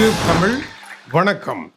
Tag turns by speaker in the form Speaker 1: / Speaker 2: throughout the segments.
Speaker 1: Tube Tamil வணக்கம்.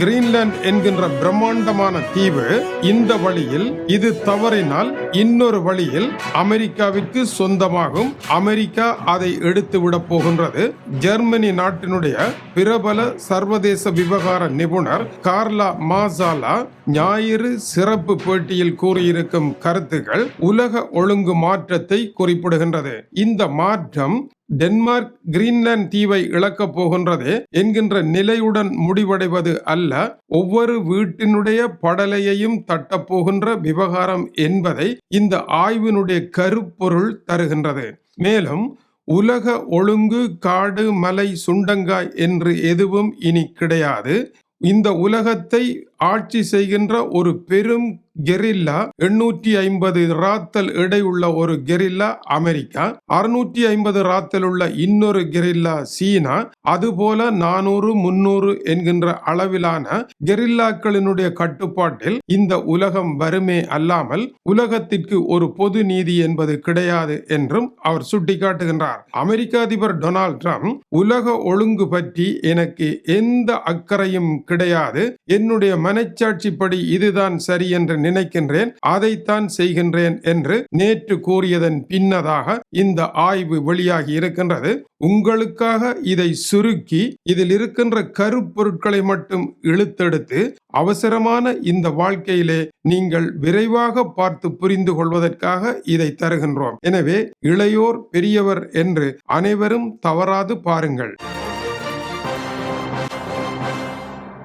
Speaker 1: Greenland என்கின்ற பிரம்மாண்டமான தீவு இந்த வழியில் இது தவறினால் இன்னொரு வழியில் அமெரிக்காவிற்கு சொந்தமாகும். அமெரிக்கா அதை எடுத்து விட போகின்றது. ஜெர்மனி நாட்டினுடைய பிரபல சர்வதேச விவகார நிபுணர் கார்லா மாசாலா ஞாயிறு சிறப்பு பேட்டியில் கூறியிருக்கும் கருத்துக்கள் உலக ஒழுங்கு மாற்றத்தை குறிப்பிடுகின்றது. இந்த மாற்றம் டென்மார்க் கிரீன்லாந்து தீவை இழக்கப் போகின்றது என்கின்ற நிலையுடன் முடிவடைவது அல்ல. ஒவ்வொரு வீட்டினுடைய படலையையும் தட்டப்போகின்ற விவகாரம் என்பதை இந்த ஆய்வினுடைய கருப்பொருள் தருகின்றது. மேலும் உலக ஒழுங்கு காடு மலை சுண்டங்காய் என்று எதுவும் இனி கிடையாது. இந்த உலகத்தை ஆட்சி செய்கின்ற ஒரு பெரும் கெரில்லா எண்ணூற்றி ஐம்பது ராத்தல் எடையுள்ள ஒரு கெரில்லா அமெரிக்கா அறுநூற்றி ஐம்பது ராத்தல் உள்ள இன்னொரு கெரில்லா சீனா அதுபோல நானூறு முன்னூறு என்கின்ற அளவிலான கெரில்லாக்களினுடைய கட்டுப்பாட்டில் இந்த உலகம் வருமே அல்லாமல் உலகத்திற்கு ஒரு பொது நீதி என்பது கிடையாது என்றும் அவர் சுட்டிக்காட்டுகின்றார். அமெரிக்க அதிபர் டொனால்ட் ட்ரம்ப் உலக ஒழுங்கு பற்றி எனக்கு எந்த அக்கறையும் கிடையாது. என்னுடைய மனச்சாட்சிப்படி இதுதான் சரி என்று நினைக்கின்றேன் அதைத்தான் செய்கின்றேன் என்று நேற்று கூறியதன் பின்னதாக இந்த ஆய்வு வெளியாகி இருக்கின்றது. உங்களுக்காக இதை சுருக்கி இதில் இருக்கின்ற கருப்பொருட்களை மட்டும் இழுத்தெடுத்து அவசரமான இந்த வாழ்க்கையிலே நீங்கள் விரைவாக பார்த்து புரிந்து கொள்வதற்காக இதை தருகின்றோம். எனவே இளையோர் பெரியவர் என்று அனைவரும் தவறாது பாருங்கள்.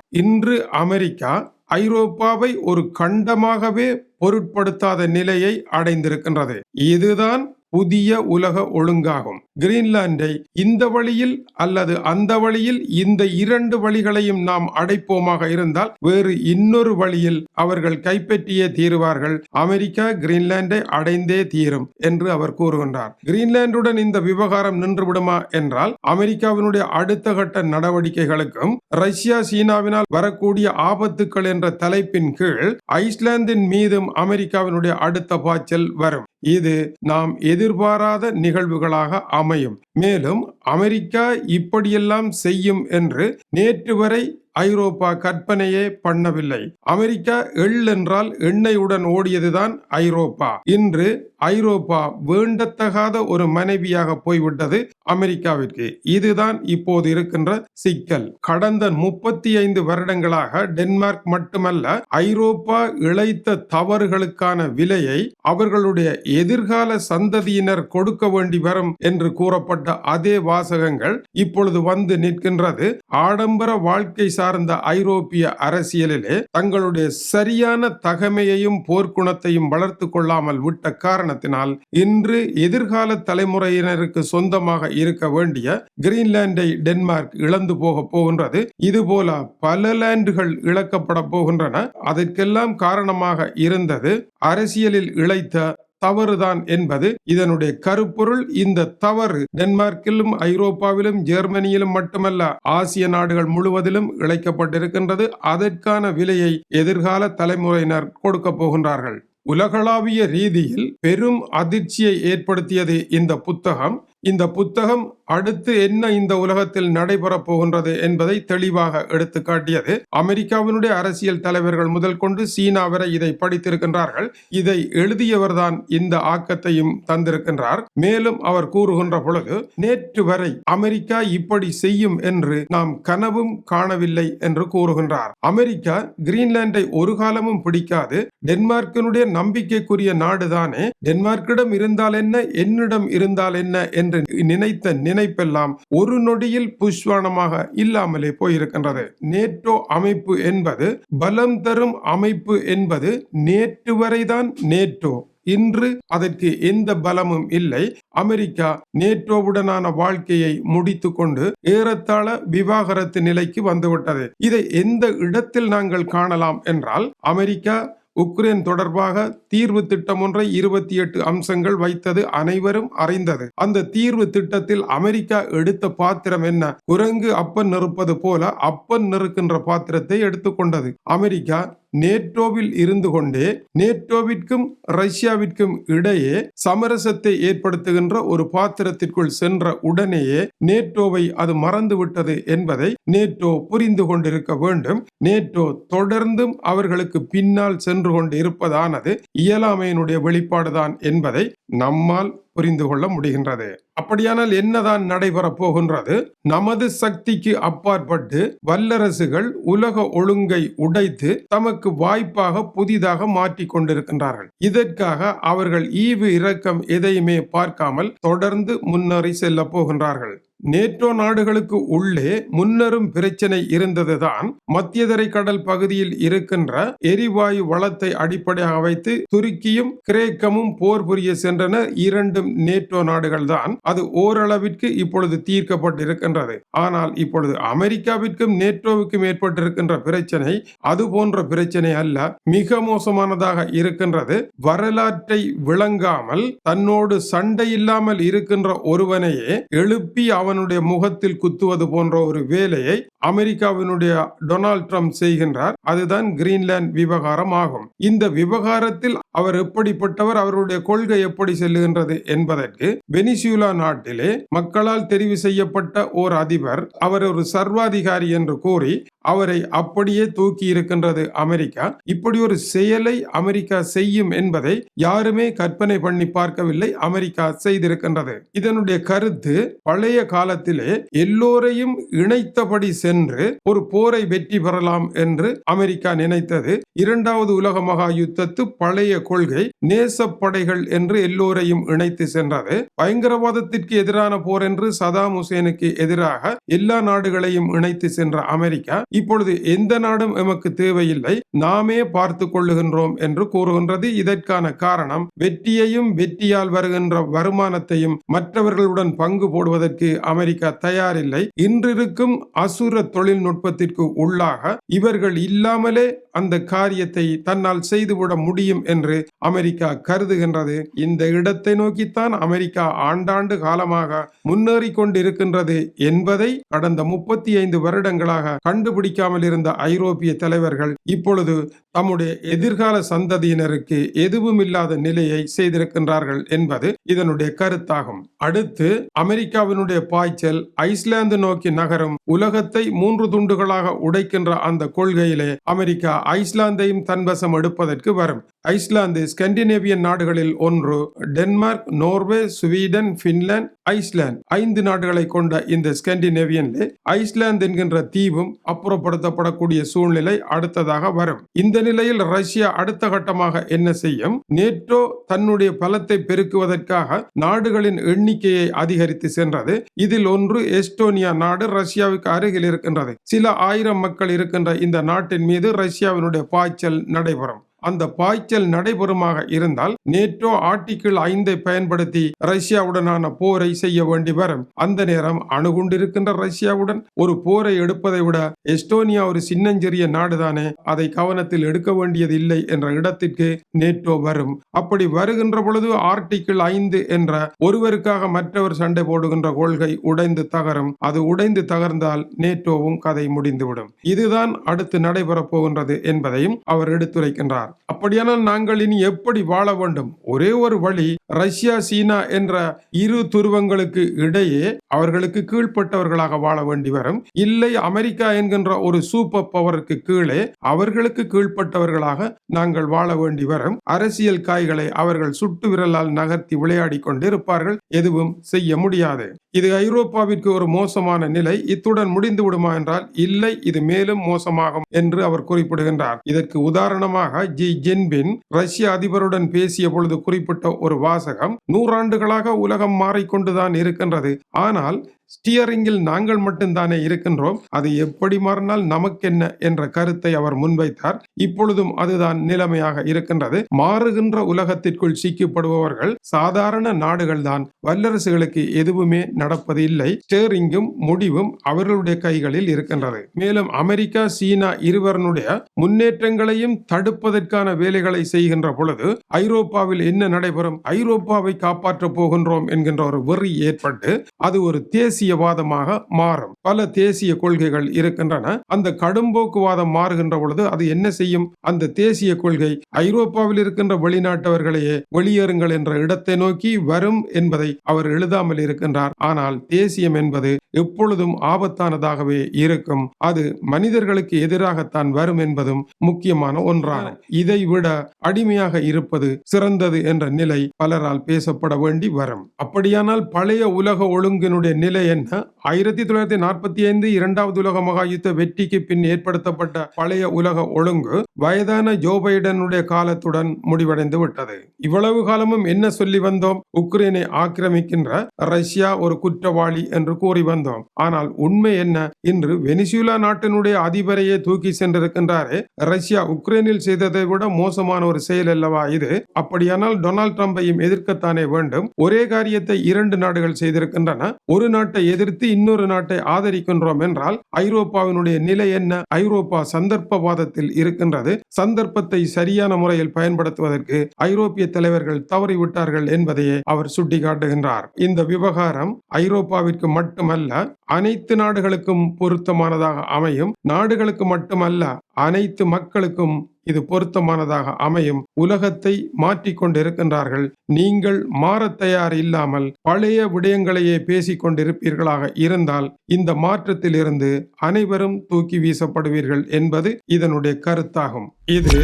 Speaker 1: இன்று அமெரிக்கா ஐரோப்பாவை ஒரு கண்டமாகவே பொருட்படுத்தாத நிலையை அடைந்திருக்கின்றது. இதுதான் புதிய உலக ஒழுங்காகும். கிரீன்லாண்டை இந்த வழியில் அல்லது அந்த வழியில் இந்த இரண்டு வழிகளையும் நாம் அடைப்போமாக இருந்தால் வேறு இன்னொரு வழியில் அவர்கள் கைப்பற்றியே தீருவார்கள். அமெரிக்கா கிரீன்லாண்டை அடைந்தே தீரும் என்று அவர் கூறுகின்றார். கிரீன்லாண்டுடன் இந்த விவகாரம் நின்றுவிடுமா என்றால் அமெரிக்காவினுடைய அடுத்த கட்ட நடவடிக்கைகளுக்கும் ரஷ்யா சீனாவினால் வரக்கூடிய ஆபத்துக்கள் என்ற தலைப்பின் கீழ் ஐஸ்லாந்தின் மீதும் அமெரிக்காவினுடைய அடுத்த பாய்ச்சல் வரும். இது நாம் எதிர்பாராத நிகழ்வுகளாக அமையும். மேலும் அமெரிக்கா இப்படியெல்லாம் செய்யும் என்று நேற்று வரை ஐரோப்பா கற்பனையே பண்ணவில்லை. அமெரிக்கா எள் என்றால் எண்ணெயுடன் ஓடியதுதான் ஐரோப்பா. இன்று ஐரோப்பா வேண்டத்தகாத ஒரு மனைவியாக போய்விட்டது அமெரிக்காவிற்கு. இதுதான் இப்போது இருக்கின்ற சிக்கல். கடந்த முப்பத்தி ஐந்து வருடங்களாக டென்மார்க் மட்டுமல்ல ஐரோப்பா இழைத்த தவறுகளுக்கான விலையை அவர்களுடைய எதிர்கால சந்ததியினர் கொடுக்க வேண்டி வரும் என்று கூறப்பட்ட அதே வாசகங்கள் இப்பொழுது வந்து நிற்கின்றது. ஆடம்பர வாழ்க்கை சார்ந்த ஐரோப்பிய அரசியலிலே தங்களுடைய சரியான தகமையையும் போர்க்குணத்தையும் வளர்த்து கொள்ளாமல் விட்ட காரணத்தினால் இன்று எதிர்கால தலைமுறையினருக்கு சொந்தமாக இருக்க வேண்டிய கிரீன்லாண்டை டென்மார்க் இழந்து போக போகின்றது. இதுபோல பல லேண்டுகள் இழக்கப்பட போகின்றன. அதற்கெல்லாம் காரணமாக இருந்தது அரசியலில் இழைத்த தவறுதான் என்பது இதனுடைய கருப்பொருள். இந்த தவறு டென்மார்க்கிலும் ஐரோப்பாவிலும் ஜெர்மனியிலும் மட்டுமல்ல ஆசிய நாடுகள் முழுவதிலும் இழைக்கப்பட்டிருக்கின்றது. அதற்கான விலையை எதிர்கால தலைமுறையினர் கொடுக்க போகின்றார்கள். உலகளாவிய ரீதியில் பெரும் அதிர்ச்சியை ஏற்படுத்தியது இந்த புத்தகம். இந்த புத்தகம் அடுத்து என்ன இந்த உலகத்தில் நடைபெறப் போகின்றது என்பதை தெளிவாக எடுத்து காட்டியது. அமெரிக்காவினுடைய அரசியல் தலைவர்கள் முதல் கொண்டு சீனா வரை இதை படித்திருக்கின்றார்கள். இதை எழுதியவர்தான் இந்த ஆக்கத்தையும் தந்திருக்கின்றார். மேலும் அவர் கூறுகின்ற பொழுது நேற்று வரை அமெரிக்கா இப்படி செய்யும் என்று நாம் கனவும் காணவில்லை என்று கூறுகின்றார். அமெரிக்கா கிரீன்லாண்டை ஒரு காலமும் பிடிக்காது. டென்மார்க்கினுடைய நம்பிக்கைக்குரிய நாடுதானே. டென்மார்க்கிடம் இருந்தால் என்ன? என்னிடம் இருந்தால் என்ன? என்று நினைத்த நினைப்பெல்லாம் ஒரு நொடியில் புஷ்வானமாக இல்லாமலே போயிருக்கின்றது. நேட்டோ அமைப்பு என்பது பலம் தரும் அமைப்பு என்பது நேற்று வரைதான் நேட்டோ. இன்று அதற்கு எந்த பலமும் இல்லை. அமெரிக்கா நேட்டோவுடனான வாழ்க்கையை முடித்து கொண்டு ஏறத்தாழ விவாகரத்து நிலைக்கு வந்துவிட்டது. இதை எந்த இடத்தில் நாங்கள் காணலாம் என்றால் அமெரிக்கா உக்ரைன் தொடர்பாக தீர்வு திட்டம் ஒன்றை இருபத்தி எட்டு அம்சங்கள் வைத்தது அனைவரும் அறிந்தது. அந்த தீர்வு திட்டத்தில் அமெரிக்கா எடுத்த பாத்திரம் என்ன? குரங்கு அப்பன் நெருப்பது போல அப்பன் நெருக்கின்ற பாத்திரத்தை எடுத்துக்கொண்டது. அமெரிக்கா நேட்டோவில் இருந்து கொண்டே நேட்டோவிற்கும் ரஷ்யாவிற்கும் இடையே சமரசத்தை ஏற்படுத்துகின்ற ஒரு பாத்திரத்திற்குள் சென்ற உடனேயே நேட்டோவை அது மறந்துவிட்டது என்பதை நேட்டோ புரிந்து கொண்டிருக்க வேண்டும். நேட்டோ தொடர்ந்தும் அவர்களுக்கு பின்னால் சென்று கொண்டு இருப்பதானது இயலாமையினுடைய வெளிப்பாடுதான் என்பதை நம்மால் புரிந்து கொள்ள முடிகின்றது. அப்படியானால் என்னதான் நடைபெற போகின்றது? நமது சக்திக்கு அப்பாற்பட்டு வல்லரசுகள் உலக ஒழுங்கை உடைத்து தமக்கு வாய்ப்பாக புதிதாக மாற்றிக் கொண்டிருக்கின்றார்கள். இதற்காக அவர்கள் ஈவு இரக்கம் எதையுமே பார்க்காமல் தொடர்ந்து முன்னேறி செல்ல போகின்றார்கள். நேட்டோ நாடுகளுக்கு உள்ளே முன்னரும் பிரச்சனை இருந்ததுதான். மத்தியதரை கடல் பகுதியில் இருக்கின்ற எரிவாயு வளத்தை அடிப்படையாக வைத்து துருக்கியும் கிரேக்கமும் போர் புரிய சென்றன இரண்டும் நேட்டோ நாடுகள் தான் அது ஓரளவிற்கு இப்பொழுது தீர்க்கப்பட்டிருக்கின்றது. ஆனால் இப்பொழுது அமெரிக்காவிற்கும் நேட்டோவுக்கும் ஏற்பட்டிருக்கின்ற பிரச்சனை அது போன்ற பிரச்சனை அல்ல மிக மோசமானதாக இருக்கின்றது. வரலாற்றை விளங்காமல் தன்னோடு சண்டை இல்லாமல் இருக்கின்ற ஒருவனையே எழுப்பி அவனுடைய முகத்தில் குத்துவது போன்ற ஒரு வேலையை அமெரிக்காவினுடைய டொனால்ட் ட்ரம்ப் செய்கின்றார். அதுதான் கிரீன்லாந்து விவகாரம் ஆகும். இந்த விவகாரத்தில் அவர் எப்படிப்பட்டவர் அவருடைய கொள்கை எப்படி செல்லுகின்றது என்பதற்கு வெனிசுலா நாட்டிலே மக்களால் தெரிவு செய்யப்பட்ட ஓர் அதிபர் அவர் ஒரு சர்வாதிகாரி என்று கூறி அவரை அப்படியே தூக்கி இருக்கின்றது அமெரிக்கா. இப்படி ஒரு செயலை அமெரிக்கா செய்யும் என்பதை யாருமே கற்பனை பண்ணி பார்க்கவில்லை அமெரிக்கா செய்திருக்கின்றது. இதனுடைய கருத்து பழைய காலத்திலே எல்லோரையும் இணைத்தபடி சென்று ஒரு போரை வெற்றி பெறலாம் என்று அமெரிக்கா நினைத்தது. இரண்டாவது உலக மகா யுத்தத்து பழைய கொள்கை நேசப்படைகள் என்று எல்லோரையும் இணைத்து சென்றது. பயங்கரவாதத்திற்கு எதிரான போர் என்று சதாம் ஹுசேனுக்கு எதிராக எல்லா நாடுகளையும் இணைத்து சென்ற அமெரிக்கா இப்பொழுது எந்த நாடும் எமக்கு தேவையில்லை நாமே பார்த்து கொள்ளுகின்றோம் என்று கூறுகின்றது. இதற்கான காரணம் வெற்றியையும் வெற்றியால் வருகின்ற வருமானத்தையும் மற்றவர்களுடன் பங்கு போடுவதற்கு அமெரிக்கா தயாரில்லை. இன்றிருக்கும் அசுர தொழில்நுட்பத்திற்கு உள்ளாக இவர்கள் இல்லாமலே அந்த காரியத்தை தன்னால் செய்துவிட முடியும் என்று அமெரிக்கா கருதுகின்றது. இந்த இடத்தை நோக்கித்தான் அமெரிக்கா ஆண்டாண்டு காலமாக முன்னேறி கொண்டிருக்கின்றது என்பதை கடந்த முப்பத்தி ஐந்து வருடங்களாக கண்டுபிடிக்காமல் இருந்த ஐரோப்பிய தலைவர்கள் இப்பொழுது தம்முடைய எதிர்கால சந்ததியினருக்கு எதுவும் இல்லாத நிலையை செய்திருக்கின்றார்கள் என்பது இதனுடைய கருத்தாகும். அடுத்து அமெரிக்காவினுடைய பாய்ச்சல் ஐஸ்லாந்து நோக்கி நகரும் உலகத்தை மூன்று துண்டுகளாக உடைக்கின்ற அந்த கொள்கையிலே அமெரிக்கா ஐஸ்லாந்தையும் தன்வசம் எடுப்பதற்கு வரும். ஐஸ்லாந்து ஸ்கண்டினேவியன் நாடுகளில் ஒன்று Denmark Norway Sweden Finland Iceland. ஐந்து நாடுகளை கொண்ட இந்த ஸ்கண்டினேவியன்ல ஐஸ்லாந்து என்கின்ற தீவும் அப்புறப்படுத்தப்படக்கூடிய சூழ்நிலை அடுத்ததாக வரும். இந்த நிலையில் ரஷ்யா அடுத்த கட்டமாக என்ன செய்யும்? நேட்டோ தன்னுடைய பலத்தை பெருக்குவதற்காக நாடுகளின் எண்ணிக்கையை அதிகரித்து சென்றது. இதில் ஒன்று எஸ்டோனியா நாடு ரஷ்யாவுக்கு அருகில் இருக்கின்றது. சில ஆயிரம் மக்கள் இருக்கின்ற இந்த நாட்டின் மீது ரஷ்யாவினுடைய பாய்ச்சல் நடைபெறும். அந்த பாய்ச்சல் நடைபெறுமாக இருந்தால் நேட்டோ ஆர்டிகிள் ஐந்தை பயன்படுத்தி ரஷ்யாவுடனான போரை செய்ய வேண்டி வரும். அந்த நேரம் அணுகுண்டிருக்கின்ற ரஷ்யாவுடன் ஒரு போரை எடுப்பதை விட எஸ்டோனியா ஒரு சின்னஞ்சிறிய நாடுதானே அதை கவனத்தில் எடுக்க வேண்டியது இல்லை என்ற இடத்திற்கு நேட்டோ வரும். அப்படி வருகின்ற பொழுது ஆர்டிகிள் ஐந்து என்ற ஒருவருக்காக மற்றவர் சண்டை போடுகின்ற கொள்கை உடைந்து தகரும். அது உடைந்து தகர்ந்தால் நேட்டோவும் கதை முடிந்துவிடும். இதுதான் அடுத்து நடைபெறப் போகின்றது என்பதையும் அவர் எடுத்துரைக்கின்றார். அப்படியானால் நாங்கள் இனி எப்படி வாழ வேண்டும்? ஒரே ஒரு வழி ரஷ்யா சீனா என்ற இரு துருவங்களுக்கு இடையே அவர்களுக்கு கீழ்ப்பட்டவர்களாக வாழ வேண்டி வரும். இல்லை அமெரிக்கா என்கின்ற ஒரு சூப்பர் பவருக்கு கீழே அவர்களுக்கு கீழ்ப்பட்டவர்களாக நாங்கள் வாழ வேண்டி வரும். அரசியல் காய்களை அவர்கள் சுட்டு விரலால் நகர்த்தி விளையாடி கொண்டு இருப்பார்கள் எதுவும் செய்ய முடியாது. இது ஐரோப்பாவிற்கு ஒரு மோசமான நிலை. இத்துடன் முடிந்து விடுமா என்றால் இல்லை இது மேலும் மோசமாகும் என்று அவர் குறிப்பிடுகின்றார். இதற்கு உதாரணமாக ஜி. ஜின்பின் ரஷ்ய அதிபருடன் பேசிய பொழுது குறிப்பிட்ட ஒரு வாசகம் நூறாண்டுகளாக உலகம் மாறிக்கொண்டுதான் இருக்கின்றது. ஆனால் ஆனால் ஸ்டியரிங்கில் நாங்கள் மட்டும்தானே இருக்கின்றோம். அது எப்படி மாறினால் நமக்கென்ன என்ற கருத்தை அவர் முன்வைத்தார். இப்பொழுதும் அதுதான் நிலைமையாக இருக்கின்றது. மாறுகின்ற உலகத்திற்குள் சிக்கப்படுபவர்கள் சாதாரண நாடுகள் தான் வல்லரசுகளுக்கு எதுவுமே நடப்பது இல்லை. ஸ்டியரிங்கும் முடிவும் அவர்களுடைய கைகளில் இருக்கின்றது. மேலும் அமெரிக்கா சீனா இருவரனுடைய முன்னேற்றங்களையும் தடுப்பதற்கான வேலைகளை செய்கின்ற பொழுது ஐரோப்பாவில் என்ன நடைபெறும்? ஐரோப்பாவை காப்பாற்றப் போகின்றோம் என்கின்ற ஒரு வெறி ஏற்பட்டு அது ஒரு தேசிய தேசியவாதமாக மாறும். பல தேசிய கொள்கைகள் இருக்கின்றன. அந்த கடும்போக்குவாதம் மாறுகின்ற பொழுது அது என்ன செய்யும்? அந்த தேசிய கொள்கை ஐரோப்பாவில் இருக்கின்ற வெளிநாட்டவர்களையே வெளியேறுங்கள் என்ற இடத்தை நோக்கி வரும் என்பதை அவர் எழுதாமல் இருக்கின்றார். ஆனால் தேசியம் என்பது எப்பொழுதும் ஆபத்தானதாகவே இருக்கும். அது மனிதர்களுக்கு எதிராகத்தான் வரும் என்பதும் முக்கியமான ஒன்றாகும் இதை விட அடிமையாக இருப்பது சிறந்தது என்ற நிலை பலரால் பேசப்பட வேண்டி வரும். அப்படியானால் பழைய உலக ஒழுங்கினுடைய நிலை என்ன? ஆயிரத்தி தொள்ளாயிரத்தி நாற்பத்தி ஐந்து இரண்டாவது உலக மகா யுத்த வெற்றிக்கு பின் ஏற்படுத்தப்பட்ட பழைய உலக ஒழுங்கு வயதான ஜோ பைடனுடைய காலத்துடன் முடிவடைந்து விட்டது. இவ்வளவு காலமும் என்ன சொல்லி வந்தோம்? உக்ரைனை ஆக்கிரமிக்கின்ற ரஷ்யா ஒரு குற்றவாளி என்று கூறி வந்தோம். ஆனால் உண்மை என்ன? இன்று வெனிசுலா நாட்டினுடைய அதிபரையே தூக்கி சென்றிருக்கின்றாரே. ரஷ்யா உக்ரைனில் செய்ததை விட மோசமான ஒரு செயல் அல்லவா இது? அப்படியானால் டொனால்ட் ட்ரம்பையும் எதிர்க்கத்தானே வேண்டும்? ஒரே காரியத்தை இரண்டு நாடுகள் செய்திருக்கின்றன. ஒரு நாட்டை நாட்டை எதிர்த்து இன்னொரு நாட்டை ஆதரிக்கின்றோம் என்றால் ஐரோப்பாவினுடைய நிலை என்ன? ஐரோப்பா சந்தர்ப்பவாதத்தில் இருக்கின்றது. சந்தர்ப்பத்தை சரியான முறையில் பயன்படுத்துவதற்கு ஐரோப்பிய தலைவர்கள் தவறிவிட்டார்கள் என்பதையே அவர் சுட்டிக்காட்டுகின்றார். இந்த விவகாரம் ஐரோப்பாவிற்கு மட்டுமல்ல அனைத்து நாடுகளுக்கும் பொருத்தமானதாக அமையும். நாடுகளுக்கு மட்டுமல்ல அனைத்து மக்களுக்கும் இது பொருத்தமானதாக அமையும். உலகத்தை மாற்றிக் கொண்டிருக்கின்றார்கள் நீங்கள் மாறத் தயார் இல்லாமல் பழைய விடயங்களையே பேசிக் கொண்டிருப்பீர்களாக இருந்தால் இந்த மாற்றத்திலிருந்து அனைவரும் தூக்கி வீசப்படுவீர்கள் என்பது இதனுடைய கருத்தாகும். இது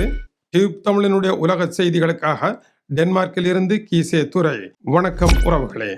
Speaker 1: டியூப் தமிழனுடைய உலக செய்திகளுக்காக டென்மார்க்கில் இருந்து கீசே துறை வணக்கம் உறவுகளே.